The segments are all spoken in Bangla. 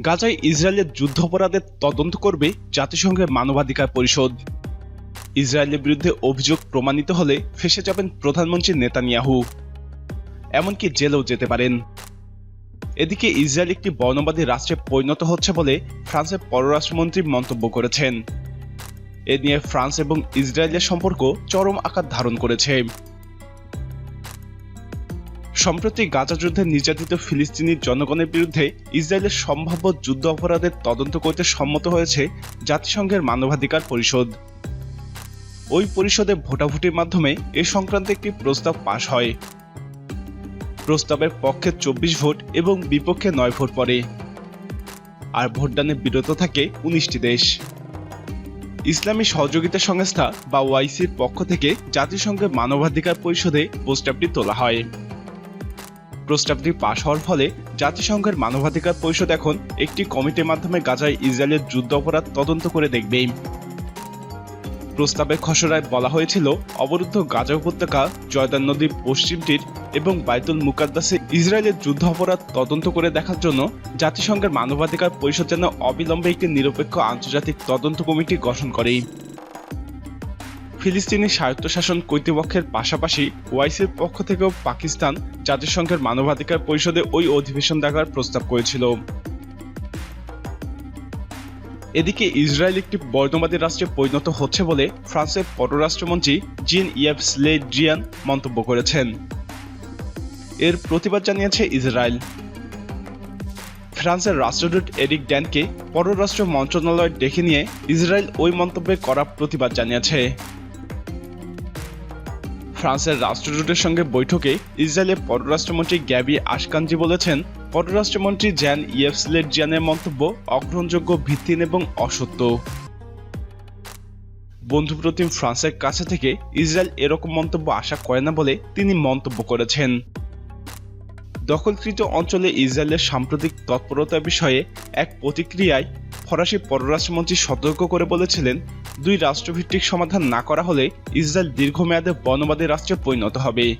গাজায় ইসরায়েলের যুদ্ধাপরাধের তদন্ত করবে জাতিসংঘের মানবাধিকার পরিষদ। ইসরায়েলের বিরুদ্ধে অভিযোগ প্রমাণিত হলে ফেসে যাবেন প্রধানমন্ত্রী নেতানিয়াহু। এমনকি জেলেও যেতে পারেন। এদিকে ইসরায়েল একটি বর্ণবাদী রাষ্ট্রে পরিণত হচ্ছে বলে ফ্রান্সের পররাষ্ট্রমন্ত্রী মন্তব্য করেছেন। এ নিয়ে ফ্রান্স এবং ইসরায়েলের সম্পর্ক চরম আকার ধারণ করেছে। সম্প্রতি গাজা যুদ্ধে নির্যাতিত ফিলিস্তিনি জনগণের বিরুদ্ধে ইসরায়েলের সম্ভাব্য যুদ্ধ অপরাধের তদন্ত করতে সম্মত হয়েছে জাতিসংঘের মানবাধিকার পরিষদ। ওই পরিষদে ভোটাভুটির মাধ্যমে এ সংক্রান্ত একটি প্রস্তাব পাশ হয়। প্রস্তাবের পক্ষে চব্বিশ ভোট এবং বিপক্ষে নয় ভোট পড়ে। আর ভোটদানে বিরত থাকে উনিশটি দেশ। ইসলামী সহযোগিতা সংস্থা বা ওয়াইসির পক্ষ থেকে জাতিসংঘের মানবাধিকার পরিষদে প্রস্তাবটি তোলা হয়। প্রস্তাবটি পাশ হওয়ার ফলে জাতিসংঘের মানবাধিকার পরিষদ এখন একটি কমিটির মাধ্যমে গাজায় ইসরায়েলের যুদ্ধ অপরাধ তদন্ত করে দেখবে। প্রস্তাবের খসড়ায় বলা হয়েছিল, অবরুদ্ধ গাজা উপত্যকা জয়দান নদীর পশ্চিম এবং বাইতুল মুকাদ্দাসে ইসরায়েলের যুদ্ধ অপরাধ তদন্ত করে দেখার জন্য জাতিসংঘের মানবাধিকার পরিষদ যেন অবিলম্বে একটি নিরপেক্ষ আন্তর্জাতিক তদন্ত কমিটি গঠন করে। ফিলিস্তিনি স্বায়ত্তশাসন কর্তৃপক্ষের পাশাপাশি ওয়াইসির পক্ষ থেকেও পাকিস্তান জাতিসংঘের মানবাধিকার পরিষদে ওই অধিবেশন ডাকার প্রস্তাব করেছিল। এদিকে ইসরায়েল একটি বর্ণবাদী রাষ্ট্রে পরিণত হচ্ছে বলে ফ্রান্সের পররাষ্ট্রমন্ত্রী জিন ইয়েভ স্লেড্রিয়ান মন্তব্য করেছেন। এর প্রতিবাদ জানিয়েছে ইসরায়েল। ফ্রান্সের রাষ্ট্রদূত এরিক ড্যানকে পররাষ্ট্র মন্ত্রণালয় ডেকে নিয়ে ইসরায়েল ওই মন্তব্যে করা প্রতিবাদ জানিয়েছে। ফ্রান্সের রাষ্ট্রদূতের সঙ্গে বৈঠকে ইসরায়েলের পররাষ্ট্রমন্ত্রী গ্যাবি আশকানজি বলেছেন, পররাষ্ট্রমন্ত্রী জ্যান ইয়েফসলেট জিয়ানের মন্তব্য অগ্রহণযোগ্য ভিত্তিহীন এবং অসত্য। বন্ধুপ্রতিম ফ্রান্সের কাছে থেকে ইসরায়েল এরকম মন্তব্য আশা করে না বলে তিনি মন্তব্য করেছেন। দখলকৃত অঞ্চলে ইসরায়েলের সাম্প্রতিক তৎপরতার বিষয়ে এক প্রতিক্রিয়ায় ফরাসি পররাষ্ট্রমন্ত্রী সতর্ক করে বলেছিলেন দুই রাষ্ট্রভিত্তিক সমাধান না করা হলে ইসরায়েল দীর্ঘমেয়াদে বর্ণবাদী রাষ্ট্রে পরিণত হবে।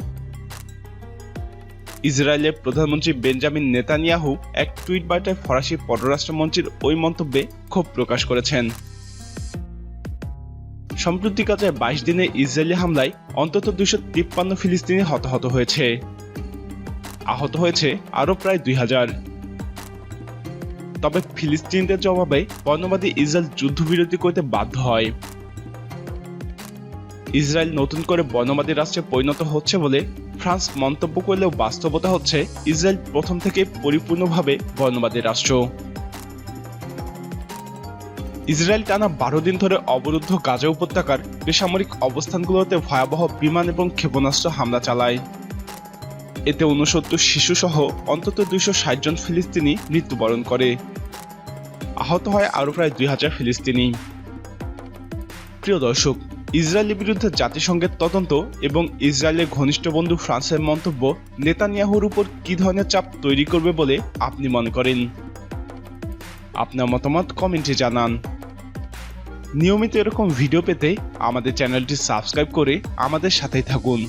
ইসরায়েলের প্রধানমন্ত্রী বেঞ্জামিন নেতানিয়াহু এক টুইট বার্তায় ফরাসি পররাষ্ট্রমন্ত্রীর ওই মন্তব্যে ক্ষোভ প্রকাশ করেছেন। সম্প্রতি কাজে বাইশ দিনে ইসরায়েলি হামলায় অন্তত দুইশো তিপ্পান্ন ফিলিস্তিনি হতাহত হয়েছে। আহত হয়েছে আরও প্রায় দুই হাজার। তবে ফিলিস্তিনদের জবাবে বর্ণবাদী ইসরায়েল যুদ্ধবিরতি করতে বাধ্য হয়। ইসরায়েল নতুন করে বর্ণবাদী রাষ্ট্রে পরিণত হচ্ছে বলে ফ্রান্স মন্তব্য করলেও বাস্তবতা হচ্ছে ইসরায়েল প্রথম থেকে পরিপূর্ণভাবে বর্ণবাদী রাষ্ট্র। ইসরায়েল টানা বারো দিন ধরে অবরুদ্ধ গাজা উপত্যকার বেসামরিক অবস্থানগুলোতে ভয়াবহ বিমান এবং ক্ষেপণাস্ত্র হামলা চালায়। এতে ঊনসত্তর শিশুসহ অন্তত দুইশো ষাট জন ফিলিস্তিনি মৃত্যুবরণ করে। আহত হয় আরও প্রায় দুই হাজার ফিলিস্তিনি। প্রিয় দর্শক, ইসরায়েলের বিরুদ্ধে জাতিসংঘের তদন্ত এবং ইসরায়েলের ঘনিষ্ঠ বন্ধু ফ্রান্সের মন্তব্য নেতানিয়াহুর উপর কি ধরনের চাপ তৈরি করবে বলে আপনি মনে করেন? আপনার মতামত কমেন্টে জানান। নিয়মিত এরকম ভিডিও পেতে আমাদের চ্যানেলটি সাবস্ক্রাইব করে আমাদের সাথেই থাকুন।